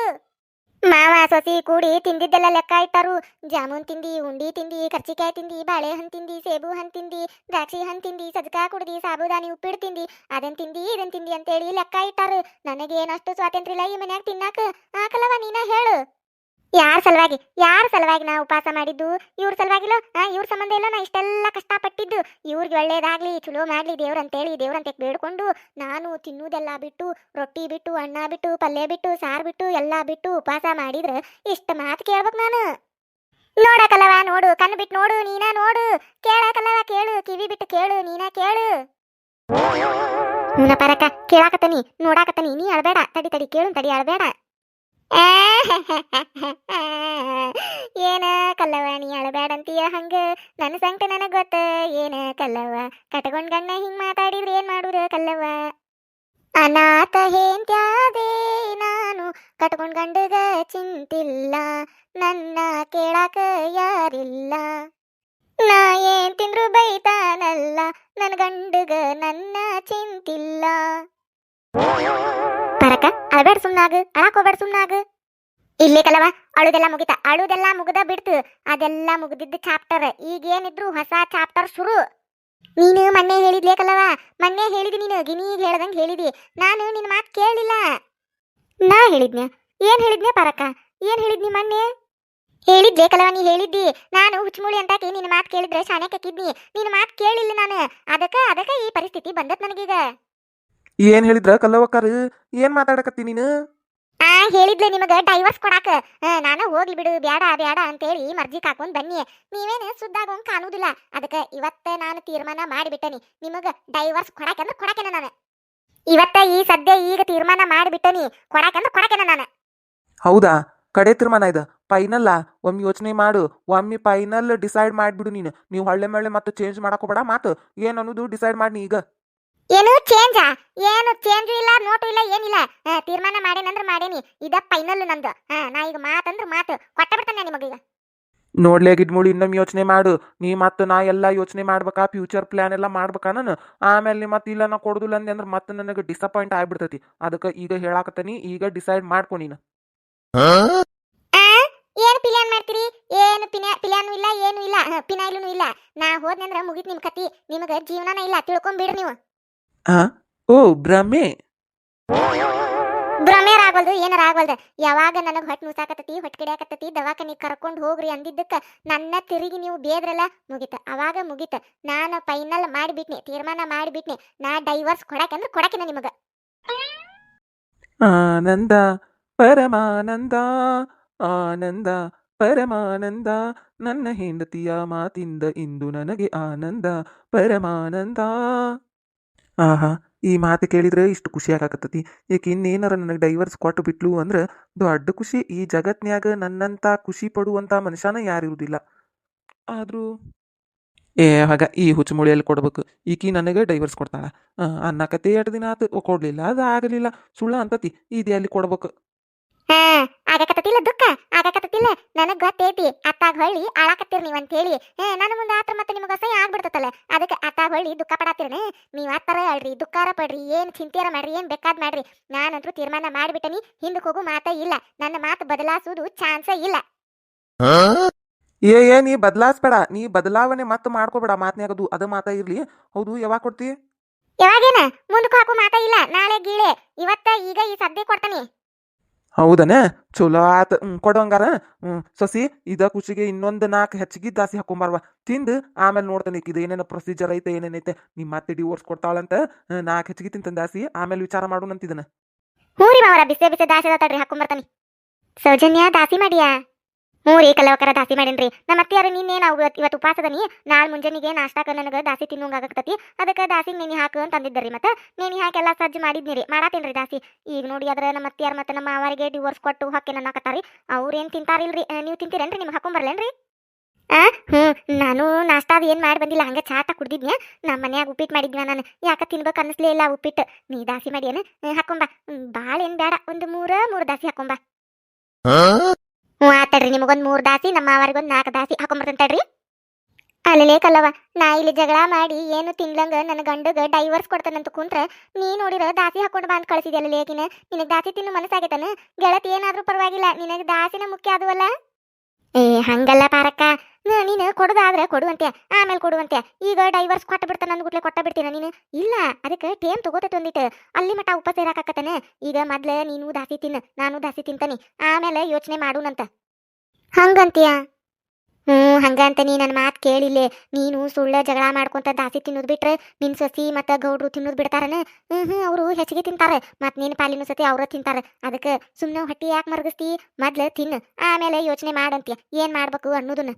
ಮಾವ ಸೊಸಿ ಕೂಡಿ ತಿಂದಿದ್ದೆಲ್ಲ ಲೆಕ್ಕ ಇಟ್ಟಾರು. ಜಾಮೂನ್ ತಿಂದಿ, ಉಂಡಿ ತಿಂದಿ, ಕರ್ಚಿಕಾಯಿ ತಿಂದಿ, ಬಾಳೆಹಣ್ಣು ತಿಂದಿ, ಸೇಬು ಹಣ್ಣು ತಿಂದಿ, ದ್ರಾಕ್ಷಿ ಹಣ್ಣು ತಿಂದಿ, ಸಜ್ಕಾ ಕುಡ್ದಿ, ಸಾಬುದಾನಿ ಉಪ್ಪಿಟ್ಟು ತಿಂದಿ, ಅದನ್ ತಿಂದಿ, ಇದನ್ ತಿಂದಿ ಅಂತೇಳಿ ಲೆಕ್ಕ ಇಟ್ಟಾರು. ನನಗೇನಷ್ಟು ಸ್ವಾತಂತ್ರ್ಯ ಇಲ್ಲ ಈ ಮನ್ಯಾಗ ತಿನ್ನಾಕ. ಆಕಲವ ನೀನ ಹೇಳು. ಯಾರ ಸಲುವಾಗಿ? ಯಾರ ಸಲುವಾಗಿ ನಾ ಉಪವಾಸ ಮಾಡಿದ್ದು? ಇವ್ರ ಸಲುವಾಗಿಲ್ಲ? ಆ, ಇವ್ರ ಸಂಬಂಧ ಇಲ್ಲ? ನಾ ಇಷ್ಟೆಲ್ಲ ಕಷ್ಟಪಟ್ಟಿದ್ದು. ಇವ್ರಿಗೆ ಒಳ್ಳೇದಾಗ್ಲಿ, ಚಲೋ ಮಾಡ್ಲಿ, ದೇವ್ರಂತೇಳಿ, ದೇವ್ರಂತ ಬೇಡ್ಕೊಂಡು ನಾನು ತಿನ್ನುವುದೆಲ್ಲ ಬಿಟ್ಟು, ರೊಟ್ಟಿ ಬಿಟ್ಟು, ಅನ್ನ ಬಿಟ್ಟು, ಪಲ್ಯ ಬಿಟ್ಟು, ಸಾರು ಬಿಟ್ಟು, ಎಲ್ಲ ಬಿಟ್ಟು ಉಪವಾಸ ಮಾಡಿದ್ರೆ ಇಷ್ಟ ಮಾತು ಕೇಳ್ಬೇಕು ನಾನು. ನೋಡಕಲ್ಲವ ನೋಡು, ಕಣ್ಣು ಬಿಟ್ಟು ನೋಡು, ನೀನ ನೋಡು. ಕೇಳಕಲ್ಲವ ಕೇಳು, ಕಿವಿ ಬಿಟ್ಟು ಕೇಳು, ನೀನ ಕೇಳು. ಪರಕ ಕೇಳಾಕತ್ತನಿ, ನೋಡಾಕತ್ತನಿ, ನೀ ಅಳ್ಬೇಡ, ತಡಿ ತಡಿ, ಕೇಳು, ತಡಿ, ಅಳ್ಬೇಡ. ಏನ ಕಲ್ಲವ ನೀ ಅಳಬೇಡ ಅಂತೀಯ ಹಂಗ? ನನ್ನ ಸಂಕಟ ನನಗೆ ಗೊತ್ತ. ಏನ ಕಲ್ಲವ ಕಟ್ಕೊಂಡ್ ಗಣ್ಣ ಹಿಂಗ್ ಮಾತಾಡಿದ್ರೆ ಏನ್ ಮಾಡುದ ಕಲ್ಲವ ಅನಾಥ ಹೇಂತ್ಯಾದೆ ನಾನು ಕಟ್ಕೊಂಡ್ ಗಂಡಗ ಚಿಂತಿಲ್ಲ. ನನ್ನ ಕೇಳಾಕ ಯಾರಿಲ್ಲ. ನಾ ಏನ್ ತಿಂದ್ರು ಬೈತಾನಲ್ಲ ನನ್ನ ಗಂಡಗ ನನ್ನ ಚಿಂತಿಲ್ಲ. ಪರಕ ಅಳಬೇಡ ಸುಮ್ನಾಗ. ಅಳಾಕ್ ಸುಮ್ನಾಗ. ಇಲ್ಲೇ ಕಲವ, ಅಳುದೆಲ್ಲ ಮುಗಿತ. ಅಳುದೆಲ್ಲ ಮುಗ್ದ ಬಿಡ್ತು. ಅದೆಲ್ಲ ಮುಗಿದಿದ್ದ ಚಾಪ್ಟರ್ ಈಗ ಏನಿದ್ರು ಹೊಸ ಚಾಪ್ಟರ್ ಶುರು. ನೀನು ಮೊನ್ನೆ ಹೇಳಿದ್ಲೇ ಕಲವ? ಮೊನ್ನೆ ಹೇಳಿದಿ ನೀನು. ಗಿನಿಗೆ ಹೇಳ್ದಂಗೆ ಹೇಳಿದಿ. ನಾನು ನಿನ್ನ ಮಾತು ಕೇಳಿಲ್ಲ ನಾ ಹೇಳಿದ್ನ ಏನ್ ಹೇಳಿದ್ನೆ ಪರಕ? ಏನ್ ಹೇಳಿದ್ನಿ ಮೊನ್ನೆ? ಹೇಳಿದ್ಲೆ ಕಲವ, ನೀ ಹೇಳಿದ್ದಿ. ನಾನು ಹುಚ್ಚಮುಳಿ ಅಂತಾಕಿ ನಿನ್ನ ಮಾತು ಕೇಳಿದ್ರೆ ಶಾನೆ ಕಕ್ಕಿದ್ನಿ ನಿನ್ನ ಮಾತು ಕೇಳಿಲ್ಲ ನಾನು. ಅದಕ್ಕ ಅದಕ್ಕ ಈ ಪರಿಸ್ಥಿತಿ ಬಂದತ್ ನನಗೀಗ. ಏನ್ ಹೇಳಿದ್ರ ಕಲ್ಲವಕ್ಕಾರ ಏನ್ ಮಾತಾಡಕತ್ತಿ ನೀನು? ಆ ಹೇಳಿದ್ಲೆ ನಿಮಗ ಡೈವರ್ಸ್ ಕೊಡಾಕ. ನಾನು ಹೋಗ್ಲಿ ಬಿಡು ಬ್ಯಾಡ ಬ್ಯಾಡ ಅಂತೇಳಿ ಮರ್ಜಿ ಕಾಕೊಂಡ್ ಬನ್ನಿ. ನೀವೇನು ಸುದ್ದಾಗೋಂಗ್ ಕಾಣುದಿಲ್ಲ. ಅದಕ್ಕ ಇವತ್ತ ನಾನು ತೀರ್ಮಾನ ಮಾಡಿಬಿಟ್ಟನಿ. ನಿಮಗ ಡೈವರ್ಸ್ ಕೊಡಾಕಂದ್ರ ಕೊಡಾಕೆನ ನಾನು. ಇವತ್ತ ಈ ಸದ್ಯ ಈಗ ತೀರ್ಮಾನ ಮಾಡಿಬಿಟ್ಟನಿ. ಕೊಡಾಕಂದ್ರ ಕೊಡಾಕೆನ ನಾನು. ಹೌದಾ? ಕಡೆ ತೀರ್ಮಾನ ಇದು. ಫೈನಲ್ಲ ಒಮ್ಮೆ ಯೋಚನೆ ಮಾಡು. ಒಮ್ಮೆ ಫೈನಲ್ ಡಿಸೈಡ್ ಮಾಡಿಬಿಡು ನೀನು. ನೀವು ಹಳ್ಳೆ ಮಳ್ಳೆ ಮತ್ತೆ ಚೇಂಜ್ ಮಾಡಕೋಬೇಡ ಮಾತು. ಏನು ಅನ್ನೋದು ಡಿಸೈಡ್ ಮಾಡಿ ಈಗ. ಏನು ಚೇಂಜಾ ಏನು ಚೇಂಜ್ ಇಲ್ಲ ನೋಟು ಇಲ್ಲ ಏನಿಲ್ಲ. ಆ, ತೀರ್ಮಾನ ಅಂದ್ರೆ ಮಾಡೇನಿ. ಇದ ಫೈನಲ್ ನಂದು. ನಾ ಈಗ ಮಾತಂದ್ರೆ ಮಾತು. ಕೊಟ್ಟ ಬಿಡ್ತಾನೆ ನಿಮಗೀಗ ನೋಡ್ಲೇ ಗಿಡ್ಮೂಳಿ ಇನ್ನೊಮ್ಮೆ ಯೋಚನೆ ಮಾಡು. ನೀ ಮತ್ತೆ ನಾ ಎಲ್ಲ ಯೋಚನೆ ಮಾಡ್ಬೇಕಾ? ಫ್ಯೂಚರ್ ಪ್ಲಾನ್ ಎಲ್ಲ ಮಾಡ್ಬೇಕಾ ನಾನು? ಆಮೇಲೆ ನೀ ಮತ್ತೆ ಇಲ್ಲ ನಾ ಕೊಡುದಿಲ್ಲ ಅಂದೆ ಅಂದ್ರೆ ಮತ್ತೆ ನನಗೆ ಡಿಸಪಾಯಿಂಟ್ ಆಗ್ಬಿಡ್ತೈತಿ. ಅದಕ್ಕೆ ಈಗ ಹೇಳಾಕತ್ತೀನಿ. ಈಗ ಡಿಸೈಡ್ ಮಾಡ್ಕೊ ನೀನು. ಆ? ಏನು ಪಿಲ್ಯಾನ್ ಮಾಡ್ತೀರಿ? ಏನು ಪಿನ ಪಿಲ್ಯಾನು ಇಲ್ಲ ಏನು ಇಲ್ಲ. ಹ, ಪಿನಾಯ್ಲುನು ಇಲ್ಲ. ನಾ ಹೋದ್ನಂದ್ರೆ ಮುಗಿತ್ ನಿಮ್ಮ ಕತಿ ನಿಮಗೆ ಜೀವನನ ಇಲ್ಲ. ತಿಳ್ಕೊಂಬಿಡ್ರಿ ನೀವು. ಆ? ಓ ಭ್ರಮೆ. ಭ್ರಮೆ ಆಗಲ್ದು ಏನಾರ ಆಗಲ್ದು ಯಾವಾಗ ನನಗೆ ಹೊಟ್ಟೆ ಮುಸಾಕತ್ತತಿ ಹೊಟ್ಟೆ ಕಿಡಿಯಾಕತ್ತತಿ ದವಾಖಾನಿ ಕರ್ಕೊಂಡು ಹೋಗ್ರಿ ಅಂದಿದ್ದಕ್ಕ ನನ್ನ ತಿರುಗಿ ನೀವು ಬೇದ್ರಲ್ಲ ಮುಗಿತ. ಅವಾಗ ಮುಗಿತ. ನಾನು ಫೈನಲ್ ಮಾಡಿಬಿಟ್ನಿ ತೀರ್ಮಾನ ಮಾಡಿಬಿಟ್ನಿ. ನಾ ಡೈವರ್ಸ್ ಕೊಡಕಂದ್ರ ಕೊಡಕಿನ ನಿಮಗ. ಆನಂದ ಪರಮಾನಂದ ಆನಂದ ಪರಮಾನಂದ ನನ್ನ ಹೆಂಡತಿಯ ಮಾತಿಂದ ಇಂದು ನನಗೆ ಆನಂದ ಪರಮಾನಂದ. ಆಹಾ ಈ ಮಾತು ಕೇಳಿದ್ರೆ ಇಷ್ಟು ಖುಷಿ ಆಗಾಕತ್ತತಿ. ಏಕೆ ಇನ್ನೇನಾರ ನನಗೆ ಡೈವರ್ಸ್ ಕೊಟ್ಟು ಬಿಟ್ಲು ಅಂದ್ರೆ ದೊಡ್ಡ ಖುಷಿ. ಈ ಜಗತ್ನ್ಯಾಗ ನನ್ನಂತ ಖುಷಿ ಪಡುವಂಥ ಮನುಷ್ಯನ ಯಾರಿರುವುದಿಲ್ಲ ಆದರೂ ಏ ಹಾಗ ಈ ಹುಚ್ಚುಮುಳಿಯಲ್ಲಿ ಕೊಡ್ಬೇಕು? ಈಕಿ ನನಗೆ ಡೈವರ್ಸ್ ಕೊಡ್ತಾಳ. ಆ, ಅನ್ನಕತ್ತೆ ಎರಡು ದಿನ ಆತು? ಕೊಡ್ಲಿಲ್ಲ. ಅದು ಆಗಲಿಲ್ಲ. ಸುಳ್ಳ ಅಂತತಿ. ಇದೆ ಅಲ್ಲಿ ಕೊಡ್ಬೇಕು? ಹಾ ಆಗಕತ್ತತಿಲ್ಲ ದುಃಖ. ಆಗಕತ್ತಿಲ್ಲ ನನಗೆ ಗೊತ್ತೈತಿ. ಅತ್ತಾಗ ಹೊಳ್ಳಿ ಆಳಾಕತ್ತೀರಿ ನೀವು ಅಂತ ಹೇಳಿ ನನ್ನ ಮುಂದೆ ಆತ್ರ ಮತ್ತೆ ನಿಮಗ ಅಸಹ್ಯ ಆಗ್ಬಿಡ್ತತಲ್ಲ? ಅದಕ್ಕೆ ಅತ್ತಾಗ ಹೊಳ್ಳಿ ದುಃಖ ಪಡಾತಿರನ. ನೀವ್ ಆತರ ಅಳ್ರಿ ದುಃಖಾರ ಪಡ್ರಿ ಏನ್ ಚಿಂತೆಯಾರ ಮಾಡ್ರಿ ಏನ್ ಬೇಕಾದ್ ಮಾಡ್ರಿ. ನಾನಂತೂ ತೀರ್ಮಾನ ಮಾಡಿಬಿಟ್ಟನಿ ಹಿಂದಕ್ಕೆ ಹೋಗು ಮಾತೇ ಇಲ್ಲ. ನನ್ನ ಮಾತು ಬದಲಾಸೋದು ಚಾನ್ಸೇ ಇಲ್ಲ. ಏ ಏ ನೀ ಬದಲಾಯಿಸ್ಬೇಡ ನೀ ಬದಲಾವಣೆ ಮತ್ತೆ ಮಾಡ್ಕೋಬೇಡ ಮಾತನ್ಯಾಗದು. ಅದು ಮಾತಾ ಇರ್ಲಿ. ಹೌದು ಯಾವಾಗ ಕೊಡ್ತಿ? ಯಾವಾಗೇನ? ಮುಂದಕ್ಕೆ ಹಾಕೋ ಮಾತ ಇಲ್ಲ. ನಾಳೆ ಗೀಳೆ. ಇವತ್ತ ಈಗ ಈ ಸದ್ಯ ಕೊಡ್ತಾನೆ. ಹೌದನ? ಚಲೋ ಆತ. ಕೊಡೋಂಗಾರ ಹ್ಮ್, ಸೊಸಿ, ಇದ ಖುಷಿಗೆ ಇನ್ನೊಂದು ನಾಲ್ಕು ಹೆಚ್ಚಿಗೆ ದಾಸಿ ಹಾಕೊಂಬಾರ್ವ. ತಿಂದು, ಆಮೇಲೆ ನೋಡ್ತಾನೆ ಇದು ಏನೇನ ಪ್ರೊಸೀಜರ್ ಐತೆ ಏನೇನೈತೆ ನಿಮ್ಮ ಮತ್ತೆ ಡಿವೋರ್ಸ್ ಕೊಡ್ತಾಳಂತ ನಾಲ್ಕು ಹೆಚ್ಚಿಗೆ ತಿಂತ ದಾಸಿ. ಆಮೇಲೆ ವಿಚಾರ ಮಾಡೋಣಂತಿದನ ಹ್ಞೂ ರೀ ಮಾವರ, ಬಿಸೆ ಬಿಸೆ ದಾಸಿ ತಡ್ರಿ, ಹಾಕೊಂಬರ್ತಾನೆ. ಸೌಜನ್ಯ, ದಾಸಿ ಮಾಡಿಯಾ? ಹ್ಞೂ ರೀ ಕಲವಕರ ದಾಸಿ ಮಾಡೇನ್ರಿ. ನಮ್ಮ ಅತ್ತಿಯಾರು ನಿನ್ನೆ ನಾವು ಇವತ್ತು ಉಪವಾಸದನಿ ನಾಳೆ ಮುಂಜಾನೆಗೆ ನಾಷ್ಟಾಕ ನನಗೆ ದಾಸಿ ತಿನ್ನೋಂಗಾಗತ್ತತಿ ಅದಕ್ಕೆ ದಾಸಿ ನೆನೆ ಹಾಕು ಅಂತ ಅಂದಿದ್ದರಿ ಮತ್ತೆ. ನೆನೆ ಹಾಕಿ ಎಲ್ಲ ಸಜ್ಜು ಮಾಡಿದ್ನಿ ರೀ. ಮಾಡಾತೇನ್ರಿ ದಾಸಿ? ಈಗ ನೋಡಿ ಅದ್ರ ನಮ್ಮ ಅತ್ತಿಯಾರು ಮತ್ತೆ ನಮ್ಮ ಅವರಿಗೆ ಡಿವೋರ್ಸ್ ಕೊಟ್ಟು ಹಾಕಿ ನನ್ನ ಹಾಕತ್ತಾರಿ ಅವ್ರೇನು ತಿಂತಾರಿಲ್ರಿ? ನೀವು ತಿಂತೀರೇನ್ರಿ ನಿಮ್ಗೆ ಹಾಕೊಂಬರ್ಲೇನ್ರಿ ಆ? ಹ್ಞೂ, ನಾನು ನಾಷ್ಟ ಏನು ಮಾಡಿ ಬಂದಿಲ್ಲ. ಹಂಗೆ ಚಾಟ ಕುಡ್ದಿದ್ನ್ಯಾ? ನಮ್ಮ ಮನ್ಯಾಗ ಉಪ್ಪಿಟ್ಟು ಮಾಡಿದ್ನ ನಾನು. ಯಾಕೆ ತಿನ್ಬೇಕು ಅನ್ನಿಸ್ಲೇ ಇಲ್ಲ ಉಪ್ಪಿಟ್ಟು ನೀ ದಾಸಿ ಮಾಡ್ಯಾನ ಹಾಕೊಂಬ ಭಾಳ ಏನು ಬೇಡ ಒಂದು ಮೂರ, ಮೂರು ದಾಸಿ ಹಾಕೊಂಬ ಹ್ಞೂ ಆತಡ್ರಿ ನಿಮಗೊಂದು ಮೂರು ದಾಸಿ, ನಮ್ಮ ಮಾವರಿಗೊಂದು ನಾಲ್ಕು ದಾಸಿ ಹಾಕೊಂಬರ್ತೇನೆ ತಡ್ರಿ. ಅಲ್ಲಲೇ ಕಲ್ಲವ ನಾ ಇಲ್ಲಿ ಜಗಳ ಮಾಡಿ ಏನು ತಿನ್ಲಂಗ ನನ್ನ ಗಂಡಗ ಡೈವರ್ಸ್ ಕೊಡ್ತಾನಂತ ಕುಂತ್ರ ನೀ ನೋಡಿರ ದಾಸಿ ಹಾಕೊಂಡು ಬಂದ್ ಕಳ್ಸಿದ್ಯಲ್ಲ ಲೇಕಿನ. ನಿನಗೆ ದಾಸಿ ತಿನ್ನು ಮನಸ್ಸಾಗೈತಾನ? ಗೆಳತಿ ಏನಾದ್ರೂ ಪರವಾಗಿಲ್ಲ, ನಿನಗೆ ದಾಸಿನ ಮುಖ್ಯ ಆದುವಲ್ಲ ಏ, ಹಂಗಲ್ಲ ಪಾರಕ್ಕ. ನೀನು ಕೊಡೋದಾದ್ರೆ ಕೊಡುವಂತೆ ಆಮೇಲೆ ಕೊಡುವಂತೆ ಈಗ ಡೈವರ್ಸ್ ಕೊಟ್ಟ ಬಿಡ್ತಾನ ಅಂದ್ಗುಟ್ಲೆ ಕೊಟ್ಟ ಬಿಡ್ತೀನಿ ನೀನು? ಇಲ್ಲ, ಅದಕ್ಕೆ ಟೇಮ್ ತಗೋತೈತೆ ಒಂದಿಟ್ಟು ಅಲ್ಲಿ ಮಟ ಉಪ ಸೇರಾಕತ್ತನ ಈಗ ಮೊದ್ಲೇ ನೀನು ದಾಸಿ ತಿನ್ನ, ನಾನು ದಾಸಿ ತಿಂತಾನೆ. ಆಮೇಲೆ ಯೋಚನೆ ಮಾಡುನಂತ ಹಂಗಂತೀಯ. ಹ್ಞೂ ಹಂಗಂತ ನೀ ನನ್ನ ಮಾತು ಕೇಳಿಲ್ಲ. ನೀನು ಸುಳ್ಳ ಜಗಳ ಮಾಡ್ಕೊಂತ ದಾಸಿ ತಿನ್ನೋದು ಬಿಟ್ರೆ ನಿನ್ನ ಸಸಿ ಮತ್ತು ಗೌಡ್ರು ತಿನ್ನೋದು ಬಿಡ್ತಾರನ? ಹ್ಞೂ ಹ್ಞೂ ಅವರು ಹೆಚ್ಚಿಗೆ ತಿಂತಾರೆ. ಮತ್ತು ನಿನ್ನ ಪಾಲಿನ ಸತಿ ಅವ್ರ ತಿಂತಾರೆ. ಅದಕ್ಕೆ ಸುಮ್ಮನೆ ಹೊಟ್ಟಿ ಯಾಕೆ ಮರಗಿಸ್ತಿ? ಮೊದ್ಲು ತಿನ್ನು ಆಮೇಲೆ ಯೋಚನೆ ಮಾಡಂತೀಯ. ಏನು ಮಾಡ್ಬೇಕು ಅನ್ನೋದನ್ನ.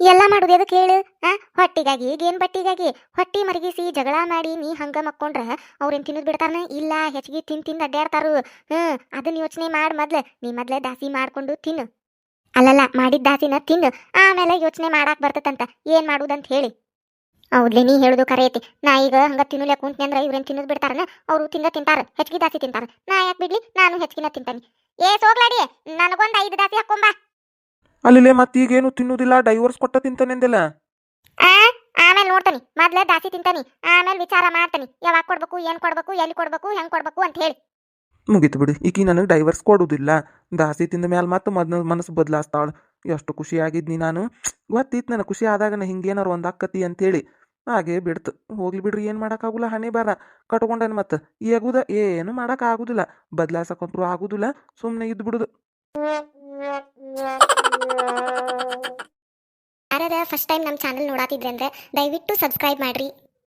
ಎಲ್ಲ ಮಾಡೋದು ಅದಕ್ಕೆ ಹೇಳು ಆ, ಹೊಟ್ಟಿಗಾಗಿ ಏನು ಬಟ್ಟಿಗಾಗಿ. ಹೊಟ್ಟಿ ಮರಗಿಸಿ ಜಗಳ ಮಾಡಿ ನೀ ಹಂಗ ಮಕ್ಕೊಂಡ್ರೆ ಅವ್ರೇನು ತಿನ್ನೋದು ಬಿಡ್ತಾರನ? ಇಲ್ಲ, ಹೆಚ್ಚಿಗೆ ತಿನ್ ತಿಂದು ಅಡ್ಡಾಡ್ತಾರು ಹ್ಞೂ ಅದನ್ನ ಯೋಚನೆ ಮಾಡಿ ಮೊದ್ಲು. ನೀ ಮೊದ್ಲೇ ದಾಸಿ ಮಾಡ್ಕೊಂಡು ತಿನ್ನು ಅಲ್ಲಲ್ಲ ಮಾಡಿದ ದಾಸಿನ ತಿನ್ನು ಆಮೇಲೆ ಯೋಚನೆ ಮಾಡಾಕ್ ಬರ್ತದಂತ ಏನ್ ಮಾಡುದಂತ ಹೇಳಿ. ಹೌದ್ಲಿ ನೀ ಹೇಳುದು ಕರೆ ಐತಿ. ನಾ ಈಗ ಹಂಗ ತಿನ್ನುಲೆ ಕುಂತ್ನಿ ಅಂದ್ರೆ ಇವ್ರೇನ್ ತಿನ್ನೋದು ಬಿಡ್ತಾರನ? ಅವ್ರು ತಿಂದ ತಿಂತಾರ ಹೆಚ್ಚಿಗೆ ದಾಸಿ ತಿಂತಾರ. ನಾ ಯಾಕೆ ಬಿಡ್ಲಿ? ನಾನು ಹೆಚ್ಚಿನ ತಿಂತಾನೆ. ಏ ಸೋಗ್ಲಾಡಿ ನನಗೊಂದ್ ಐದು ದಾಸಿ ಹಾಕೊಂಬ. ಅಲ್ಲಿಲೆ ಮತ್ತೀಗೇನು ತಿನ್ನುದಿಲ್ಲ ಡೈವರ್ಸ್ ಕೊಟ್ಟ ತಿಂತಾನೆಂದೆಲ್ಲ? ಆ ಆಮೇಲೆ ನೋಡ್ತಾನಿ. ಮೊದ್ಲೇ ದಾಸಿ ತಿಂತಾನಿ ಆಮೇಲೆ ವಿಚಾರ ಮಾಡ್ತಾನಿ. ಯಾವಾಗ ಕೊಡ್ಬೇಕು ಏನ್ ಕೊಡ್ಬೇಕು ಎಲ್ಲಿ ಕೊಡ್ಬೇಕು ಹೆಂಗ್ ಕೊಡ್ಬೇಕು ಅಂತ ಹೇಳಿ. ಮುಗೀತು ಬಿಡು ಈಕಿ ನನಗೆ ಡೈವರ್ಸ್ ಕೊಡುವುದಿಲ್ಲ ದಾಸಿ ತಿಂದ ಮ್ಯಾಲ ಮತ್ತೆ ಮದ್ನ ಮನಸ್ಸು ಬದಲಾಸ್ತಾಳ. ಎಷ್ಟು ಖುಷಿಯಾಗಿದ್ನಿ ನಾನು. ಗೊತ್ತಿತ್ತು ನನಗೆ ಖುಷಿ ಆದಾಗ ನಾ ಹಿಂಗೇನಾರು ಒಂದು ಅಕ್ಕತಿ ಅಂತೇಳಿ. ಹಾಗೆ ಬಿಡ್ತು. ಹೋಗ್ಲಿ ಬಿಡ್ರಿ, ಏನು ಮಾಡೋಕ್ಕಾಗಲ್ಲ ಹಣೆ ಬಾರ ಕಟ್ಕೊಂಡೇನು ಮತ್ತೆ. ಏಗುದ? ಏನು ಮಾಡೋಕ್ಕಾಗೋದಿಲ್ಲ. ಬದಲಾಸಕ್ಕಂತರೂ ಆಗೋದಿಲ್ಲ. ಸುಮ್ಮನೆ ಇದ್ದು ಬಿಡುದು ಫಸ್ಟ್ ಟೈಮ್ ನಮ್ಮ ಚಾನಲ್ ನೋಡಾತಿದ್ರೆ ಅಂದ್ರೆ ದಯವಿಟ್ಟು ಸಬ್ಸ್ಕ್ರೈಬ್ ಮಾಡ್ರಿ.